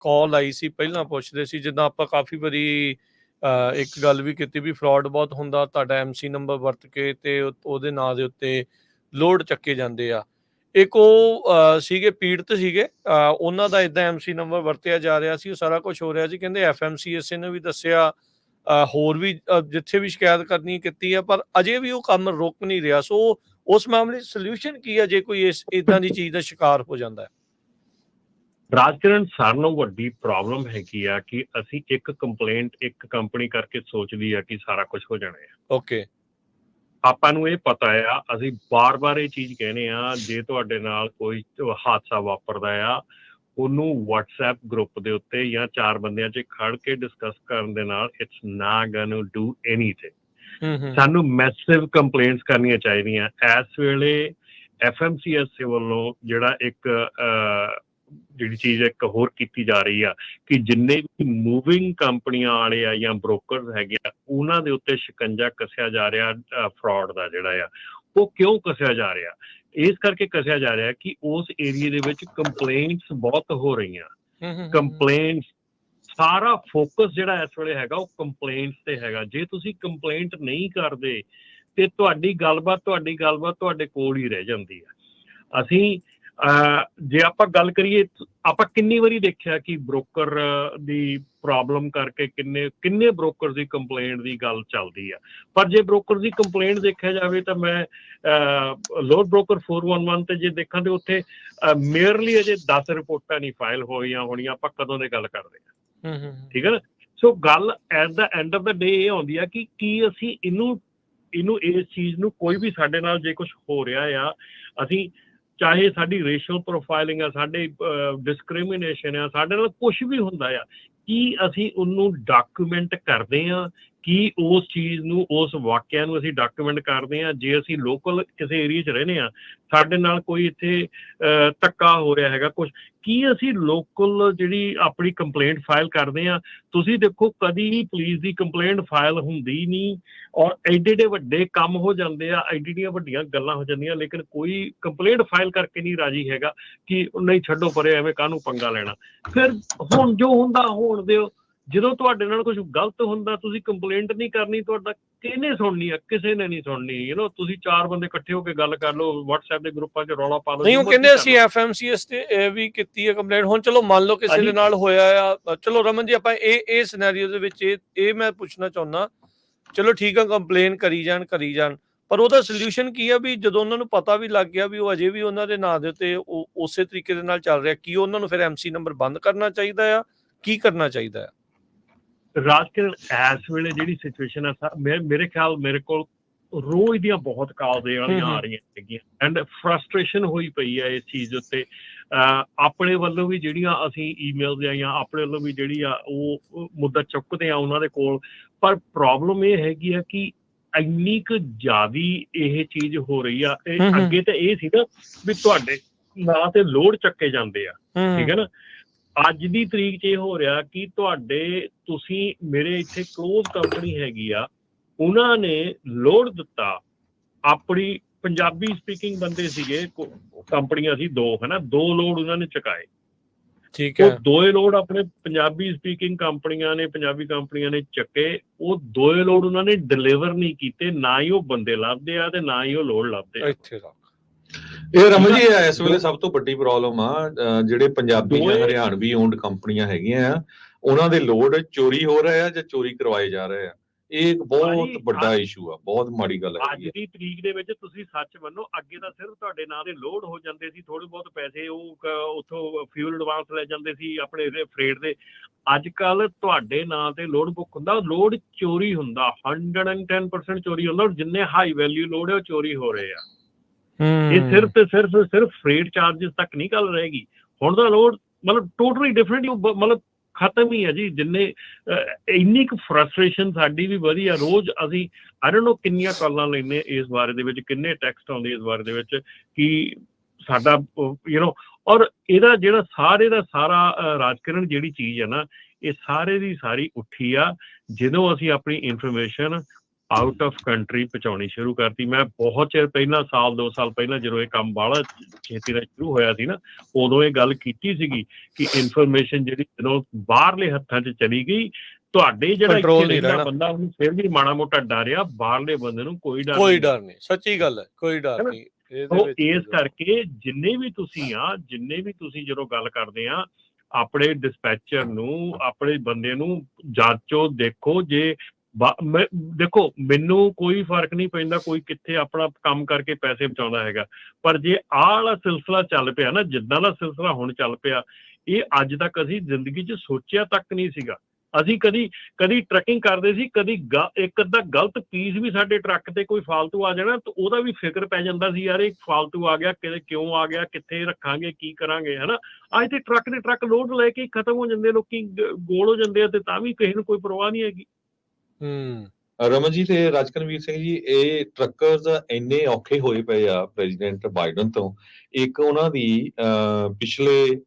ਕਾਲ ਆਈ ਸੀ, ਪਹਿਲਾਂ ਪੁੱਛਦੇ ਸੀ, ਜਿੱਦਾਂ ਆਪਾਂ ਕਾਫੀ ਵਾਰੀ ਇੱਕ ਗੱਲ ਵੀ ਕੀਤੀ ਵੀ ਫਰਾਡ ਬਹੁਤ ਹੁੰਦਾ, ਤੁਹਾਡਾ ਐਮਸੀ ਨੰਬਰ ਵਰਤ ਕੇ ਤੇ ਉਹਦੇ ਨਾਂ ਦੇ ਉੱਤੇ ਲੋਡ ਚੱਕੇ ਜਾਂਦੇ ਆ। ਇੱਕ ਉਹ ਸੀਗੇ, ਪੀੜਤ ਸੀਗੇ ਉਹਨਾਂ ਦਾ ਇਦਾਂ ਐਮਸੀ ਨੰਬਰ ਵਰਤਿਆ ਜਾ ਰਿਹਾ ਸੀ, ਉਹ ਸਾਰਾ ਕੁਝ ਹੋ ਰਿਹਾ ਸੀ, ਕਹਿੰਦੇ ਐਫਐਮਸੀਐਸ ਨੇ ਵੀ ਦੱਸਿਆ ਹੋਰ ਵੀ ਜਿੱਥੇ ਵੀ ਸ਼ਿਕਾਇਤ ਕਰਨੀ ਕੀਤੀ ਹੈ ਪਰ ਅਜੇ ਵੀ ਉਹ ਕੰਮ ਰੁਕ ਨਹੀਂ ਰਿਹਾ। ਸੋ, ਉਸ ਮਾਮਲੇ ਸੋਲੂਸ਼ਨ ਕੀ ਆ, ਜੇ ਕੋਈ ਇਸ ਇਦਾਂ ਦੀ ਚੀਜ਼ ਦਾ ਸ਼ਿਕਾਰ ਹੋ ਜਾਂਦਾ ਹੈ? ਰਾਜਕਰਨ ਨਾਲੋਂ ਵੱਡੀ ਪ੍ਰੋਬਲਮ ਹੈਗੀ ਆ ਕਿ ਅਸੀਂ ਇੱਕ ਕੰਪਲੇਂਟ ਇੱਕ ਕੰਪਨੀ ਕਰਕੇ ਸੋਚਦੀ ਆ ਕਿ ਸਾਰਾ ਕੁਝ ਹੋ ਜਾਣਾ ਹੈ ਓਕੇ ਆਪਾਂ ਨੂੰ ਇਹ ਪਤਾ ਆ ਅਸੀਂ ਬਾਰ-ਬਾਰ ਇਹ ਚੀਜ਼ ਕਹਿੰਦੇ ਆ ਜੇ ਤੁਹਾਡੇ ਨਾਲ ਕੋਈ ਹਾਦਸਾ ਵਾਪਰਦਾ ਆ ਉਹਨੂੰ WhatsApp ਗਰੁੱਪ ਦੇ ਉੱਤੇ ਜਾਂ ਚਾਰ ਬੰਦਿਆਂ 'ਚ ਖੜ ਕੇ ਡਿਸਕਸ ਕਰਨ ਦੇ ਨਾਲ ਇਟਸ ਨਾ ਗੋਇੰ ਟੂ ਡੂ ਐਨੀਥਿੰਗ ਸਾਨੂੰ ਮੈਸਿਵ ਕੰਪਲੇਂਟਸ ਕਰਨੀਆਂ ਚਾਹੀਦੀਆਂ। ਇਸ ਵੇਲੇ ਐਫਐਮਸੀਐਸ ਵੱਲੋਂ ਜਿਹੜਾ ਇੱਕ ਜਿਹੜੀ ਚੀਜ਼ ਇੱਕ ਹੋਰ ਕੀਤੀ ਜਾ ਰਹੀ ਆ ਕਿ ਜਿੰਨੇ ਵੀ ਮੂਵਿੰਗ ਕੰਪਨੀਆਂ ਵਾਲੇ ਆ ਜਾਂ ਬ੍ਰੋਕਰਸ ਹੈਗੇ ਆ ਉਹਨਾਂ ਦੇ ਉੱਤੇ ਸ਼ਿਕੰਜਾ ਕੱਸਿਆ ਜਾ ਰਿਹਾ ਫਰਾਡ ਦਾ ਜਿਹੜਾ ਆ ਉਹ ਕਿਉਂ ਕੱਸਿਆ ਜਾ ਰਿਹਾ? ਇਸ ਕਰਕੇ ਕੱਸਿਆ ਜਾ ਰਿਹਾ ਕਿ ਉਸ ਏਰੀਆ ਦੇ ਵਿੱਚ ਕੰਪਲੇਂਟਸ ਬਹੁਤ ਹੋ ਰਹੀਆਂ। ਕੰਪਲੇਂਟਸ ਸਾਰਾ ਫੋਕਸ ਜਿਹੜਾ ਇਸ ਵੇਲੇ ਹੈਗਾ ਉਹ ਕੰਪਲੇਂਟਸ ਤੇ ਹੈਗਾ। ਜੇ ਤੁਸੀਂ ਕੰਪਲੇਂਟ ਨਹੀਂ ਕਰਦੇ ਤੇ ਤੁਹਾਡੀ ਗੱਲਬਾਤ ਤੁਹਾਡੀ ਗੱਲਬਾਤ ਤੁਹਾਡੇ ਕੋਲ ਹੀ ਰਹਿ ਜਾਂਦੀ ਹੈ ਅਸੀਂ ਜੇ ਆਪਾਂ ਗੱਲ ਕਰੀਏ ਆਪਾਂ ਕਿੰਨੀ ਵਾਰੀ ਦੇਖਿਆ ਕਿ ਬ੍ਰੋਕਰ ਦੀ ਪ੍ਰੋਬਲਮ ਕਰਕੇ ਕਿੰਨੇ ਕਿੰਨੇ ਬ੍ਰੋਕਰ ਦੀ ਕੰਪਲੇਂਟ ਦੀ ਗੱਲ ਚੱਲਦੀ ਆ? ਪਰ ਜੇ ਬ੍ਰੋਕਰ ਦੀ ਕੰਪਲੇਂਟ ਦੇਖਿਆ ਜਾਵੇ ਤਾਂ ਮੈਂ ਲੋਡ ਬ੍ਰੋਕਰ 411 ਤੇ ਜੇ ਦੇਖਾਂ ਤੇ ਉੱਥੇ ਮੇਅਰਲੀ ਅਜੇ 10 ਰਿਪੋਰਟਾਂ ਨਹੀਂ ਫਾਈਲ ਹੋਈਆਂ ਹੋਣੀਆਂ ਆਪਾਂ ਕਦੋਂ ਦੇ ਗੱਲ ਕਰਦੇ ਹਾਂ ਹੂੰ, ਹੂੰ, ਹੂੰ। ਠੀਕ ਹੈ ਨਾ? ਸੋ ਗੱਲ at the end of the day ਇਹ ਆਉਂਦੀ ਆ ਕਿ ਕੀ ਅਸੀਂ ਇਹਨੂੰ ਇਹਨੂੰ ਇਸ ਚੀਜ਼ ਨੂੰ ਕੋਈ ਵੀ ਸਾਡੇ ਨਾਲ ਜੇ ਕੁਝ ਹੋ ਰਿਹਾ ਆ ਅਸੀਂ ਚਾਹੇ ਸਾਡੀ ਰੇਸ਼ੀਅਲ ਪ੍ਰੋਫਾਈਲਿੰਗ ਆ, ਸਾਡੇ ਡਿਸਕ੍ਰਿਮੀਨੇਸ਼ਨ ਆ, ਸਾਡੇ ਨਾਲ ਕੁਝ ਵੀ ਹੁੰਦਾ ਆ, ਕੀ ਅਸੀਂ ਉਹਨੂੰ ਡਾਕੂਮੈਂਟ ਕਰਦੇ ਆ ਕੀ ਉਸ ਚੀਜ਼ ਨੂੰ ਉਸ ਵਾਕਿਆ ਨੂੰ ਅਸੀਂ ਡਾਕੂਮੈਂਟ ਕਰਦੇ ਆ ਜੇ ਅਸੀਂ ਲੋਕਲ ਕਿਸੇ ਏਰੀਆ 'ਚ ਰਹਿੰਦੇ ਆ ਸਾਡੇ ਨਾਲ ਕੋਈ ਇੱਥੇ ਅਹ, ਹੋ ਰਿਹਾ ਹੈਗਾ ਕੁਝ ਕੀ ਅਸੀਂ ਲੋਕਲ ਜਿਹੜੀ ਆਪਣੀ ਕੰਪਲੇਂਟ ਫਾਈਲ ਕਰਦੇ ਆ ਤੁਸੀਂ ਦੇਖੋ ਕਦੀ ਵੀ ਪੁਲਿਸ ਦੀ ਕੰਪਲੇਂਟ ਫਾਈਲ ਹੁੰਦੀ ਨਹੀਂ ਔਰ ਐਡੇ ਐਡੇ ਵੱਡੇ ਕੰਮ ਹੋ ਜਾਂਦੇ ਆ ਐਡੀਆਂ ਵੱਡੀਆਂ ਗੱਲਾਂ ਹੋ ਜਾਂਦੀਆਂ ਲੇਕਿਨ ਕੋਈ ਕੰਪਲੇਂਟ ਫਾਈਲ ਕਰਕੇ ਨਹੀਂ ਰਾਜੀ ਹੈਗਾ ਕਿ ਨਹੀਂ ਛੱਡੋ ਪਰੇ ਐਵੇਂ ਕਾਹਨੂੰ ਪੰਗਾ ਲੈਣਾ? ਫਿਰ ਹੁਣ ਜੋ ਹੁੰਦਾ ਹੋਣ ਦਿਓ। ਜਦੋਂ ਤੁਹਾਡੇ ਨਾਲ ਕੁਝ ਗਲਤ ਹੁੰਦਾ ਤੁਸੀਂ ਕੰਪਲੇਂਟ ਨਹੀਂ ਕਰਨੀ ਤੁਹਾਡਾ ਕਿਹਨੇ ਸੁਣਨੀ ਆ? ਕਿਸੇ ਨੇ ਨਹੀਂ ਸੁਣਨੀ ਯੂ نو ਤੁਸੀਂ ਚਾਰ ਬੰਦੇ ਇਕੱਠੇ ਹੋ ਕੇ ਗੱਲ ਕਰ ਲਓ WhatsApp ਦੇ ਗਰੁੱਪਾਂ 'ਚ ਰੌਲਾ ਪਾ ਲਓ ਨਹੀਂ ਉਹ ਕਹਿੰਦੇ ਅਸੀਂ ਐਫਐਮਸੀਐਸ ਤੇ ਇਹ ਵੀ ਕੀਤੀ ਹੈ ਕੰਪਲੇਂਟ ਹੁਣ ਚਲੋ ਮੰਨ ਲਓ ਕਿਸੇ ਦੇ। ਨਾਲ ਹੋਇਆ ਆ ਚਲੋ ਰਮਨ ਜੀ ਆਪਾਂ ਇਹ ਇਹ ਸਿਨੈਰੀਓ ਦੇ ਵਿੱਚ ਇਹ ਇਹ ਮੈਂ ਪੁੱਛਣਾ ਚਾਹੁੰਦਾ ਚਲੋ ਠੀਕ ਆ ਕੰਪਲੇਨ ਕਰੀ ਜਾਣ ਕਰੀ ਜਾਣ ਪਰ ਉਹਦਾ ਸੋਲੂਸ਼ਨ ਕੀ ਆ ਵੀ ਜਦੋਂ ਉਹਨਾਂ ਨੂੰ ਪਤਾ ਵੀ ਲੱਗ ਗਿਆ ਵੀ ਉਹ ਅਜੇ ਵੀ ਉਹਨਾਂ ਦੇ ਨਾਂ ਦੇ ਉੱਤੇ ਉਹ ਉਸੇ ਤਰੀਕੇ ਦੇ ਨਾਲ ਚੱਲ ਰਿਹਾ ਕੀ ਉਹਨਾਂ ਨੂੰ ਫਿਰ ਐਮਸੀ ਨੰਬਰ ਬੰਦ ਕਰਨਾ ਚਾਹੀਦਾ ਆ ਕੀ ਕਰਨਾ ਚਾਹੀਦਾ ਆ? ਰਾਜਕਿਰਨ ਇਸ ਵੇਲੇ ਜਿਹੜੀ ਸਿਚੁਏਸ਼ਨ ਮੇ- ਮੇਰੇ ਖਿਆਲ ਮੇਰੇ ਕੋਲ ਰੋਜ਼ ਦੀਆਂ ਬਹੁਤ ਕਾਲਸ ਇਹ ਵਾਲੀਆਂ। ਆ ਰਹੀਆਂ ਹੈਗੀਆਂ। ਐਂਡ ਫਰਸਟ੍ਰੇਸ਼ਨ ਹੋਈ ਪਈ ਹੈ ਇਸ ਚੀਜ਼ ਉੱਤੇ। ਆਪਣੇ ਵੱਲੋਂ ਵੀ ਜਿਹੜੀਆਂ ਅਸੀਂ ਈਮੇਲਸ ਜਾਂ ਆਪਣੇ ਵੱਲੋਂ ਵੀ ਜਿਹੜੀ ਆ ਉਹ ਮੁੱਦਾ ਚੁੱਕਦੇ ਆ ਉਹਨਾਂ ਦੇ ਕੋਲ। ਪਰ ਪ੍ਰੋਬਲਮ ਇਹ ਹੈਗੀ ਆ ਕਿ ਇੰਨੀ ਕੁ ਜ਼ਿਆਦੀ ਇਹ ਚੀਜ਼ ਹੋ ਰਹੀ ਆ। ਅੱਗੇ ਤਾਂ ਇਹ ਸੀ ਨਾ ਵੀ ਤੁਹਾਡੇ ਨਾਂ ਤੇ ਲੋਡ ਚੱਕੇ ਜਾਂਦੇ ਆ। ਠੀਕ ਹੈ ਨਾ? ਅੱਜ ਦੀ ਤਰੀਕ 'ਚ ਇਹ ਹੋ ਰਿਹਾ ਕਿ ਤੁਹਾਡੇ ਤੁਸੀਂ ਮੇਰੇ ਇੱਥੇ ਕਲੋਜ਼ ਕੰਪਨੀ ਹੈਗੀ ਆ ਉਹਨਾਂ ਨੇ ਲੋਡ ਦਿੱਤਾ ਆਪਣੀ ਪੰਜਾਬੀ ਸਪੀਕਿੰਗ ਬੰਦੇ ਸੀਗੇ ਕੰਪਨੀਆਂ ਸੀ ਦੋ ਹਨਾ ਦੋ ਲੋਡ ਉਹਨਾਂ ਨੇ ਚੁਕਾਏ। ਠੀਕ ਹੈ। ਉਹ ਦੋਏ ਲੋਡ ਆਪਣੇ ਪੰਜਾਬੀ ਸਪੀਕਿੰਗ ਕੰਪਨੀਆਂ ਨੇ ਪੰਜਾਬੀ ਕੰਪਨੀਆਂ ਨੇ ਚੱਕੇ ਉਹ ਦੋਏ ਲੋਡ ਉਹਨਾਂ ਨੇ ਡਿਲੀਵਰ ਨਹੀਂ ਕੀਤੇ ਨਾ ਹੀ ਉਹ ਬੰਦੇ ਲੱਭਦੇ ਆ ਤੇ ਨਾ ਹੀ ਉਹ ਲੋਡ ਲੱਭਦੇ ਆ। ਇੱਥੇ ਰੱਖ ਇਹ ਰਮਨ ਜੀ ਇਸ ਵੇਲੇ ਸਭ ਤੋਂ ਵੱਡੀ ਪ੍ਰੋਬਲਮ ਆ ਜਿਹੜੇ ਪੰਜਾਬੀ ਜਾਂ ਹਰਿਆਣਵੀ ਓਨਡ ਕੰਪਨੀਆਂ ਹੈਗੀਆਂ ਆ ਉਹਨਾਂ ਦੇ ਲੋਡ ਚੋਰੀ ਹੋ ਰਹੇ ਆ ਜਾਂ ਚੋਰੀ ਕਰਵਾਏ ਜਾ ਰਹੇ ਆ? ਇਹ ਇੱਕ ਬਹੁਤ ਵੱਡਾ ਅੱਜ- ਇਸ਼ੂ ਆ ਬਹੁਤ ਮਾੜੀ ਗੱਲ ਅੱਜ ਹੈਗੀ ਆ। ਦੀ ਤਰੀਕ ਦੇ ਵਿੱਚ ਤੁਸੀਂ ਸੱਚ ਮੰਨੋ ਅੱਗੇ ਤਾਂ ਸਿਰਫ ਤੁਹਾਡੇ ਨਾਂ ਦੇ ਲੋਡ ਹੋ ਜਾਂਦੇ ਸੀ ਥੋੜੇ ਬਹੁਤ ਪੈਸੇ ਉਹ ਉੱਥੋਂ ਫਿਊਲ ਐਡਵਾਂਸ ਲੈ ਜਾਂਦੇ ਸੀ ਆਪਣੇ ਫਰੇਟ ਦੇ। ਅੱਜ ਕੱਲ ਤੁਹਾਡੇ ਨਾਂ ਤੇ ਲੋਡ ਬੁੱਕ ਹੁੰਦਾ ਲੋਡ ਚੋਰੀ ਹੁੰਦਾ 110% ਚੋਰੀ ਹੁੰਦਾ ਜਿੰਨੇ ਹਾਈ ਵੈਲਿਊ ਲੋਡ ਹੈ ਉਹ ਚੋਰੀ ਹੋ ਰਹੇ ਆ। ਇਹ ਸਿਰਫ ਤੇ ਸਿਰਫ ਸਿਰਫ ਫ੍ਰੇਟ ਚਾਰजेस ਤੱਕ ਨਹੀਂ ਗੱਲ ਰਹੇਗੀ। ਹੁਣ ਦਾ ਲੋਡ ਮਤਲਬ ਟੋਟਲੀ ਡਿਫਰੈਂਟ ਮਤਲਬ ਖਤਮ ਹੀ ਹੈ ਜੀ, ਜਿੰਨੇ ਇੰਨੀ ਕੁ ਫਰਸਟ੍ਰੇਸ਼ਨ ਸਾਡੀ ਵੀ ਵਧੀ ਆ। ਰੋਜ਼ ਅਸੀਂ ਆਈ ਡੋਨਟ ਨੋ ਕਿੰਨੀਆਂ ਕਾਲਾਂ ਲੈਨੇ ਇਸ ਬਾਰੇ ਦੇ ਵਿੱਚ, ਕਿੰਨੇ ਟੈਕਸਟ ਆਉਂਦੇ ਇਸ ਬਾਰੇ ਦੇ ਵਿੱਚ, ਕਿ ਸਾਡਾ ਯੂ نو ਔਰ ਇਹਦਾ ਜਿਹੜਾ ਸਾਰੇ ਦਾ ਸਾਰਾ ਰਾਜਕਰਨ ਜਿਹੜੀ ਚੀਜ਼ ਹੈ ਨਾ, ਇਹ ਸਾਰੇ ਦੀ ਸਾਰੀ ਉੱਠੀ ਆ, ਜਦੋਂ ਅਸੀਂ ਆਪਣੀ ਇਨਫੋਰਮੇਸ਼ਨ ਆਊਟ ਆਫ ਕੰਟਰੀ ਪਹੁੰਚਾਉਣੀ ਸ਼ੁਰੂ ਕਰਤੀ ਮੈਂ ਬਹੁਤ ਚਿਰ ਪਹਿਲਾਂ ਸਾਲ 2 ਸਾਲ ਪਹਿਲਾਂ ਜਦੋਂ ਇਹ ਕੰਮ ਬਾਹਲਾ ਛੇਤੀ ਨਾਲ ਸ਼ੁਰੂ ਹੋਇਆ ਸੀ ਨਾ ਉਦੋਂ ਇਹ ਗੱਲ ਕੀਤੀ ਸੀਗੀ ਕਿ ਇਨਫੋਰਮੇਸ਼ਨ ਜਿਹੜੀ ਜਦੋਂ ਬਾਹਰਲੇ ਹੱਥਾਂ 'ਚ ਚਲੀ ਗਈ ਤੁਹਾਡੇ ਜਿਹੜਾ ਇੱਥੇ ਰਹਿੰਦਾ। ਬੰਦਾ ਉਹਨੂੰ ਫਿਰ ਵੀ ਮਾੜਾ ਮੋਟਾ ਡਰਿਆ ਬਾਹਰਲੇ ਬੰਦੇ ਨੂੰ ਕੋਈ ਡਰ ਕੋਈ। ਡਰ ਨਹੀਂ ਸੱਚੀ ਗੱਲ ਹੈ ਕੋਈ ਡਰ? ਨਹੀਂ ਉਹ ਇਸ ਕਰਕੇ ਜਿੰਨੇ ਵੀ ਤੁਸੀਂ ਆ ਜਿੰਨੇ ਵੀ ਤੁਸੀਂ ਜਦੋਂ ਗੱਲ ਕਰਦੇ ਆ ਆਪਣੇ ਡਿਸਪੈਚਰ ਨੂੰ ਆਪਣੇ ਬੰਦੇ ਨੂੰ ਜਾਂਚੋ ਦੇਖੋ ਜੇ ਦੇਖੋ, ਮੈਨੂੰ ਕੋਈ ਫ਼ਰਕ ਨਹੀਂ ਪੈਂਦਾ ਕੋਈ ਕਿੱਥੇ ਆਪਣਾ ਕੰਮ ਕਰਕੇ ਪੈਸੇ ਬਚਾਉਂਦਾ ਹੈਗਾ। ਪਰ ਜੇ ਆਹ ਵਾਲਾ ਸਿਲਸਿਲਾ ਚੱਲ ਪਿਆ ਨਾ, ਜਿੱਦਾਂ ਦਾ ਸਿਲਸਿਲਾ ਹੁਣ ਚੱਲ ਪਿਆ, ਇਹ ਅੱਜ ਤੱਕ ਅਸੀਂ ਜ਼ਿੰਦਗੀ 'ਚ ਸੋਚਿਆ ਤੱਕ ਨਹੀਂ ਸੀਗਾ। ਅਸੀਂ ਕਦੀ ਕਦੀ ਟਰੈਕਿੰਗ ਕਰਦੇ ਸੀ, ਕਦੀ ਗ- ਇੱਕ ਅੱਧਾ ਗਲਤ ਪੀਸ ਵੀ ਸਾਡੇ ਟਰੱਕ ਤੇ ਕੋਈ ਫਾਲਤੂ ਆ ਜਾਣਾ, ਤਾਂ ਉਹਦਾ ਵੀ ਫਿਕਰ ਪੈ ਜਾਂਦਾ ਸੀ, ਯਾਰ ਇਹ ਫਾਲਤੂ ਆ ਗਿਆ, ਕਿਤੇ ਕਿਉਂ ਆ ਗਿਆ, ਕਿੱਥੇ ਰੱਖਾਂਗੇ, ਕੀ ਕਰਾਂਗੇ, ਹਨਾ? ਅੱਜ ਤੇ ਟਰੱਕ ਦੇ ਟਰੱਕ ਲੋਡ ਲੈ ਕੇ ਖਤਮ ਹੋ ਜਾਂਦੇ ਲੋਕੀ ਗੋਲ ਹੋ ਜਾਂਦੇ ਆ, ਤੇ ਤਾਂ ਵੀ ਕਿਸੇ ਨੂੰ ਕੋਈ ਪਰਵਾਹ ਨਹੀਂ ਹੈਗੀ। ਹੂੰ। ਰਮਨ ਜੀ ਤੇ ਰਾਜਕਨਵੀਰ ਸਿੰਘ ਜੀ, ਇਹ ਟਰੱਕਰਸ ਇੰਨੇ ਔਖੇ ਹੋਏ ਪਏ ਆ ਪ੍ਰੈਜ਼ੀਡੈਂਟ ਬਾਈਡਨ ਤੋਂ। ਇੱਕ ਉਹਨਾਂ ਦੀ ਪਿਛਲੇ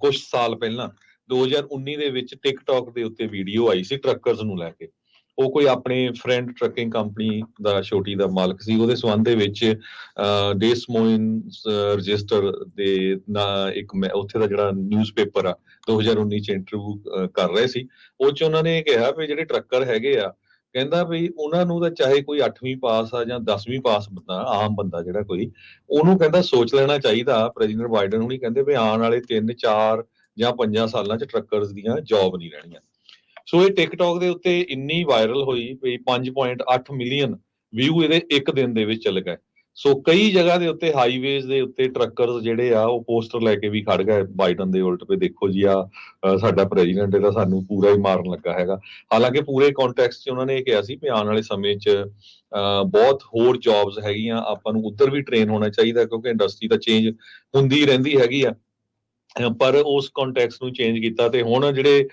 ਕੁਝ ਸਾਲ ਪਹਿਲਾਂ 2019 ਦੇ ਵਿੱਚ ਟਿਕਟੌਕ ਦੇ ਉੱਤੇ ਵੀਡੀਓ ਆਈ ਸੀ ਟਰੱਕਰਸ ਨੂੰ ਲੈ ਕੇ। ਉਹ ਕੋਈ ਆਪਣੇ ਫਰੈਂਡ ਟਰੱਕਿੰਗ ਕੰਪਨੀ ਦਾ ਛੋਟੀ ਦਾ ਮਾਲਕ ਸੀ। ਉਹਦੇ ਸਬੰਧ ਦੇ ਵਿੱਚ ਡੇਸ ਮੋਇਨ ਰਜਿਸਟਰ ਦੇ ਨਾ, ਇੱਕ ਮੈਂ- ਉੱਥੇ ਦਾ ਜਿਹੜਾ ਨਿਊਜ਼ਪੇਪਰ ਆ 2019 ਚ ਇੰਟਰਵਿਊ ਕਰ ਰਹੇ ਸੀ। ਉਹ ਚ ਉਹਨਾਂ ਨੇ ਕਿਹਾ ਵੀ ਜਿਹੜੇ ਟਰੱਕਰ ਹੈਗੇ ਆ, ਕਹਿੰਦਾ ਵੀ ਉਹਨਾਂ ਨੂੰ ਤਾਂ ਚਾਹੇ ਕੋਈ 8ਵੀਂ ਪਾਸ ਆ ਜਾਂ 10ਵੀਂ ਪਾਸ ਬੰਦਾ, ਆਮ ਬੰਦਾ ਜਿਹੜਾ ਕੋਈ, ਉਹਨੂੰ ਕਹਿੰਦਾ ਸੋਚ ਲੈਣਾ ਚਾਹੀਦਾ। ਪ੍ਰੈਜ਼ੀਡੈਂਟ ਬਾਈਡਨ ਹੁਣੀ ਕਹਿੰਦੇ ਵੀ ਆਉਣ ਵਾਲੇ 3 4 ਜਾਂ 5 ਸਾਲਾਂ ਚ ਟਰੱਕਰਸ ਦੀਆਂ ਜੌਬ ਨਹੀਂ ਰਹਿਣੀਆਂ। ਸੋ ਇਹ ਟਿਕਟੌਕ ਦੇ ਉੱਤੇ ਇੰਨੀ ਵਾਇਰਲ ਹੋਈ ਵੀ 5.8 ਮਿਲੀਅਨ ਵਿਊ ਇਹਦੇ ਇੱਕ ਦਿਨ ਦੇ ਵਿੱਚ ਚਲੇ ਗਏ। ਸੋ ਕਈ ਜਗ੍ਹਾ ਦੇ ਉੱਤੇ ਹਾਈਵੇਜ਼ ਦੇ ਉੱਤੇ ਟਰੱਕਰਸ ਜਿਹੜੇ ਆ ਉਹ ਪੋਸਟਰ ਲੈ ਕੇ ਵੀ ਖੜ ਗਏ ਬਾਈਡਨ ਦੇ ਉਲਟ ਪੇ ਦੇਖੋ ਜੀ ਆ ਸਾਡਾ ਪ੍ਰੈਜ਼ੀਡੈਂਟ ਇਹਦਾ ਸਾਨੂੰ ਪੂਰਾ ਹੀ ਮਾਰਨ ਲੱਗਾ ਹੈਗਾ। ਹਾਲਾਂਕਿ ਪੂਰੇ ਕੰਟੈਕਸਟ 'ਚ ਉਹਨਾਂ ਨੇ ਇਹ ਕਿਹਾ ਸੀ ਕਿ ਆਉਣ ਵਾਲੇ ਸਮੇਂ 'ਚ ਅ, ਬਹੁਤ ਹੋਰ ਜੌਬਸ ਹੈਗੀਆਂ ਆਪਾਂ ਨੂੰ ਉੱਧਰ ਵੀ ਟ੍ਰੇਨ ਹੋਣਾ ਚਾਹੀਦਾ ਕਿਉਂਕਿ ਇੰਡਸਟਰੀ ਦਾ ਚੇਂਜ ਹੁੰਦੀ ਰਹਿੰਦੀ ਹੈਗੀ ਆ। ਪਰ ਉਸ ਕੰਟੈਕਸਟ ਨੂੰ ਚੇਂਜ ਕੀਤਾ ਤੇ ਹੁਣ ਜਿਹੜੇ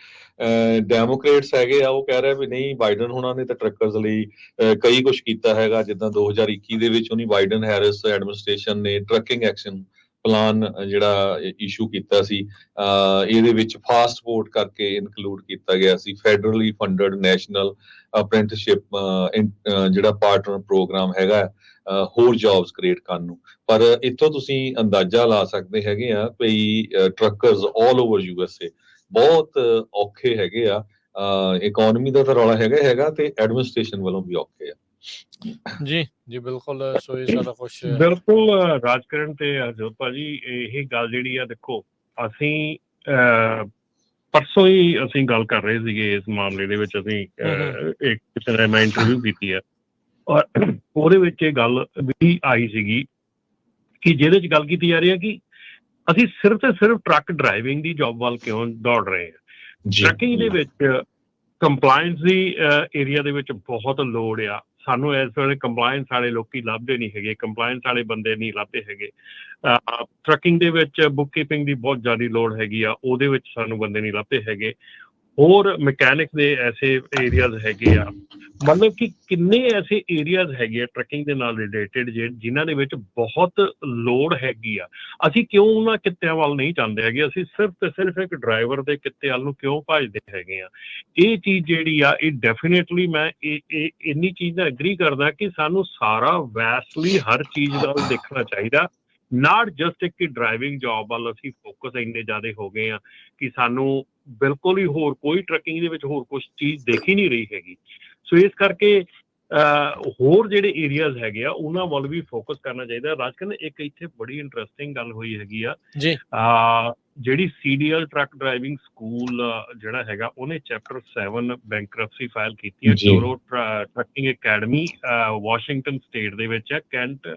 ਡੈਮੋਕ੍ਰੇਟਸ ਹੈਗੇ ਆ ਉਹ ਕਹਿ ਰਹੇ ਵੀ ਨਹੀਂ ਬਾਈਡਨ ਹੁਣਾਂ ਨੇ ਤਾਂ ਟਰੱਕਰਸ ਲਈ ਅ, ਕਈ ਕੁਝ ਕੀਤਾ ਹੈਗਾ ਜਿੱਦਾਂ 2021 ਦੇ ਵਿੱਚ ਉਹਨੀ ਬਾਈਡਨ ਹੈਰਿਸ ਐਡਮਿਨਿਸਟ੍ਰੇਸ਼ਨ ਨੇ ਟਰੱਕਿੰਗ ਐਕਸ਼ਨ ਪਲਾਨ ਜਿਹੜਾ ਇਸ਼ੂ ਕੀਤਾ ਸੀ ਇਹਦੇ ਵਿੱਚ ਫਾਸਟ ਫੂਡ ਕਰਕੇ ਇਨਕਲੂਡ ਕੀਤਾ ਗਿਆ ਸੀ ਫੈਡਰਲੀ ਫੰਡਡ ਨੈਸ਼ਨਲ ਅਪ੍ਰੈਂਟਿਸਸ਼ਿਪ ਜਿਹੜਾ ਪਾਰਟਨਰ ਪ੍ਰੋਗਰਾਮ ਹੈਗਾ ਹੋਰ ਜੌਬਸ ਕ੍ਰੀਏਟ ਕਰਨ ਨੂੰ। ਪਰ ਇੱਥੋਂ ਤੁਸੀਂ ਅੰਦਾਜ਼ਾ ਲਾ ਸਕਦੇ ਹੈਗੇ ਆ ਵੀ ਟਰੱਕਰਸ 올 ਓਵਰ ਯੂਐਸਏ ਬਹੁਤ ਔਖੇ ਹੈਗੇ ਆ ਇਕਨੋਮੀ ਦਾ ਤਾਂ ਰੌਲਾ ਹੈਗਾ ਹੈਗਾ ਤੇ ਐਡਮਿਨਿਸਟ੍ਰੇਸ਼ਨ ਵੱਲੋਂ ਵੀ ਔਖੇ ਆ। ਜੀ ਜੀ ਬਿਲਕੁਲ ਸੋ ਇਹ ਸਾਰਾ ਕੁਝ ਬਿਲਕੁਲ ਰਾਜਕਰਨ ਤੇ ਹਰਜੋਤ ਭਾਜੀ ਇਹ ਗੱਲ ਜਿਹੜੀ ਆ ਦੇਖੋ ਅਸੀਂ ਅ, ਪਰਸੋਂ ਹੀ ਅਸੀਂ ਗੱਲ ਕਰ ਰਹੇ ਸੀਗੇ ਇਸ ਮਾਮਲੇ ਦੇ ਵਿੱਚ ਅਸੀਂ ਇੱਕ ਕਿਸੇ ਨੇ ਮੈਂ ਇੰਟਰਵਿਊ ਕੀਤੀ ਹੈ ਔਰ ਉਹਦੇ ਵਿੱਚ ਇਹ ਗੱਲ ਵੀ ਆਈ ਸੀਗੀ ਕਿ ਜਿਹਦੇ ਚ ਗੱਲ ਕੀਤੀ ਜਾ ਰਹੀ ਹੈ ਕਿ ਅਸੀਂ ਸਿਰਫ ਤੇ ਸਿਰਫ ਟਰੱਕ ਡਰਾਈਵਿੰਗ ਦੀ ਜੌਬ ਵੱਲ ਕਿਉਂ ਦੌੜ ਰਹੇ ਹਾਂ ਜੀ। ਟਰੱਕਿੰਗ ਦੇ ਵਿੱਚ ਕੰਪਲਾਈਂਸ ਦੀ ਏਰੀਆ ਦੇ ਵਿੱਚ ਬਹੁਤ ਲੋੜ ਆ। ਸਾਨੂੰ ਇਸ ਵੇਲੇ ਕੰਪਲਾਈਂਸ ਵਾਲੇ ਲੋਕੀ ਲੱਭਦੇ ਨਹੀਂ ਹੈਗੇ ਕੰਪਲਾਈਂਸ ਵਾਲੇ ਬੰਦੇ ਨਹੀਂ ਲੱਭਦੇ ਹੈਗੇ। ਟਰੱਕਿੰਗ ਦੇ ਵਿੱਚ ਬੁੱਕ ਕੀਪਿੰਗ ਦੀ ਬਹੁਤ ਜ਼ਿਆਦਾ ਲੋੜ ਹੈਗੀ ਆ, ਉਹਦੇ ਵਿੱਚ ਸਾਨੂੰ ਬੰਦੇ ਨਹੀਂ ਲੱਭਦੇ ਹੈਗੇ। ਹੋਰ ਮਕੈਨਿਕ ਦੇ ਐਸੇ ਏਰੀਆਜ਼ ਹੈਗੇ ਆ। ਮਤਲਬ ਕਿ ਕਿੰਨੇ ਐਸੇ ਏਰੀਆਜ਼ ਹੈਗੇ ਆ ਟਰੱਕਿੰਗ ਦੇ ਨਾਲ ਰਿਲੇਟਡ ਜਿਨ੍ਹਾਂ ਦੇ ਵਿੱਚ ਬਹੁਤ ਲੋੜ ਹੈਗੀ ਆ। ਅਸੀਂ ਕਿਉਂ ਉਹਨਾਂ ਕਿੱਤਿਆਂ ਵੱਲ ਨਹੀਂ ਜਾਂਦੇ ਹੈਗੇ? ਅਸੀਂ ਸਿਰਫ ਤੇ ਸਿਰਫ ਇੱਕ ਡਰਾਈਵਰ ਦੇ ਕਿੱਤੇ ਵੱਲ ਨੂੰ ਕਿਉਂ ਭੱਜਦੇ ਹੈਗੇ ਆ? ਇਹ ਚੀਜ਼ ਜਿਹੜੀ ਆ, ਇਹ ਡੈਫੀਨਿਟਲੀ ਮੈਂ ਇਹ ਇਹ, ਇੰਨੀ ਚੀਜ਼ ਨਾਲ ਐਗਰੀ ਕਰਦਾ ਕਿ ਸਾਨੂੰ ਸਾਰਾ ਵੈਸਲੀ ਹਰ ਚੀਜ਼ ਦਾ ਦੇਖਣਾ ਚਾਹੀਦਾ। ਨਾਟ ਜਸਟ ਇੱਕ ਡਰਾਈਵਿੰਗ ਜੌਬ ਵੱਲ ਅਸੀਂ ਫੋਕਸ ਇੰਨੇ ਜ਼ਿਆਦਾ ਹੋ ਗਏ ਆ ਕਿ ਸਾਨੂੰ ਬਿਲਕੁਲ ਹੀ ਹੋਰ ਕੋਈ ਟਰੱਕਿੰਗ ਦੇ ਵਿੱਚ ਹੋਰ ਕੁਝ ਚੀਜ਼ ਦੇਖੀ ਨਹੀਂ ਰਹੀ ਹੈਗੀ। ਸੋ ਇਸ ਕਰਕੇ ਹੋਰ ਜਿਹੜੇ ਏਰੀਆਜ਼ ਹੈਗੇ ਆ ਉਹਨਾਂ ਵੱਲ ਵੀ ਫੋਕਸ ਕਰਨਾ ਚਾਹੀਦਾ। ਰਾਜਕਨ ਇੱਕ ਇੱਥੇ ਬੜੀ ਇੰਟਰਸਟਿੰਗ ਗੱਲ ਹੋਈ ਹੈਗੀ ਆ। ਜੀ। ਆ ਜਿਹੜੀ ਸੀਡੀਐਲ ਟਰੱਕ ਡਰਾਈਵਿੰਗ ਸਕੂਲ ਜਿਹੜਾ ਹੈਗਾ ਉਹਨੇ ਚੈਪਟਰ 7 ਬੈਂਕਰਪਸੀ ਫਾਈਲ ਕੀਤੀ ਹੈ। Toro trucking academy Washington state ਦੇ ਵਿੱਚ ਹੈ ਕੈਂਟ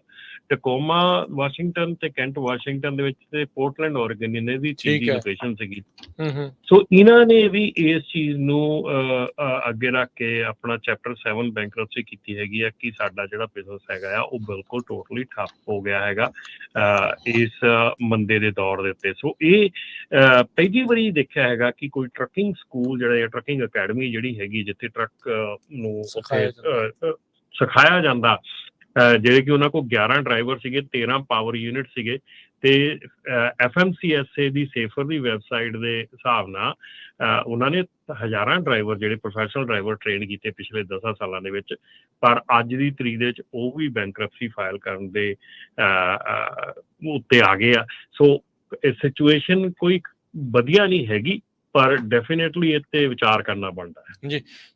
ਟਕੋਮਾ ਵਾਸ਼ਿੰਗਟਨ ਤੇ ਕੈਂਟ ਵਾਸ਼ਿੰਗਟਨ ਦੇ ਵਿੱਚ ਤੇ ਪੋਰਟਲੈਂਡ ਓਰੇਗਨ ਇਹਨਾਂ ਦੀ ਠੀਕ ਚੀਜ਼। ਲੋਕੇਸ਼ਨ ਸੀਗੀ ਹੂੰ ਹੂੰ ਸੋ ਇਹਨਾਂ ਨੇ ਵੀ ਇਸ ਚੀਜ਼ ਨੂੰ ਅੱਗੇ ਰੱਖ ਕੇ ਆਪਣਾ ਚੈਪਟਰ 7 ਬੈਂਕਰਪਸੀ ਕੀਤੀ ਹੈਗੀ ਆ ਕਿ ਸਾਡਾ ਜਿਹੜਾ ਬਿਜ਼ਨਸ ਹੈਗਾ ਆ ਉਹ ਬਿਲਕੁਲ ਟੋਟਲੀ ਠੱਪ ਹੋ ਗਿਆ ਹੈਗਾ ਇਸ ਮੰਦੇ ਦੇ ਦੌਰ ਦੇ ਉੱਤੇ ਸੋ ਇਹ ਪਹਿਲੀ ਵਾਰੀ ਦੇਖਿਆ ਹੈਗਾ ਕਿ ਕੋਈ ਟਰੱਕਿੰਗ ਸਕੂਲ ਜਿਹੜਾ ਹੈ ਟਰੱਕਿੰਗ ਅਕੈਡਮੀ ਜਿਹੜੀ ਹੈਗੀ ਜਿੱਥੇ ਟਰੱਕ ਨੂੰ ਸਿਖਾਇਆ ਜਾਂਦਾ। ਜਿਹੜੇ ਕਿ ਉਹਨਾਂ ਕੋਲ 11 ਡਰਾਈਵਰ ਸੀਗੇ 13 ਪਾਵਰ ਯੂਨਿਟ ਸੀਗੇ ਤੇ ਐਫਐਮਸੀਐਸਏ ਦੀ ਸੇਫਰ ਦੀ ਵੈਬਸਾਈਟ ਦੇ ਹਿਸਾਬ ਨਾਲ ਉਹਨਾਂ ਨੇ ਹਜ਼ਾਰਾਂ ਡਰਾਈਵਰ ਜਿਹੜੇ ਪ੍ਰੋਫੈਸ਼ਨਲ ਡਰਾਈਵਰ ਟ੍ਰੇਨ ਕੀਤੇ ਪਿਛਲੇ 10 ਸਾਲਾਂ ਦੇ ਵਿੱਚ ਪਰ ਅੱਜ ਦੀ ਤਰੀਕ ਦੇ ਵਿੱਚ ਉਹ ਵੀ ਬੈਂਕਰਪਸੀ ਫਾਈਲ ਕਰਨ ਦੇ ਉੱਤੇ ਆ ਗਏ ਆ ਸੋ ਸਿਚੁਏਸ਼ਨ ਕੋਈ ਵਧੀਆ ਨਹੀਂ ਹੈਗੀ ਪਰ ਡੈਫੀਨਿਟਲੀ ਇਹ ਤੇ ਵਿਚਾਰ ਕਰਨਾ ਬਣਦਾ ਹੈ।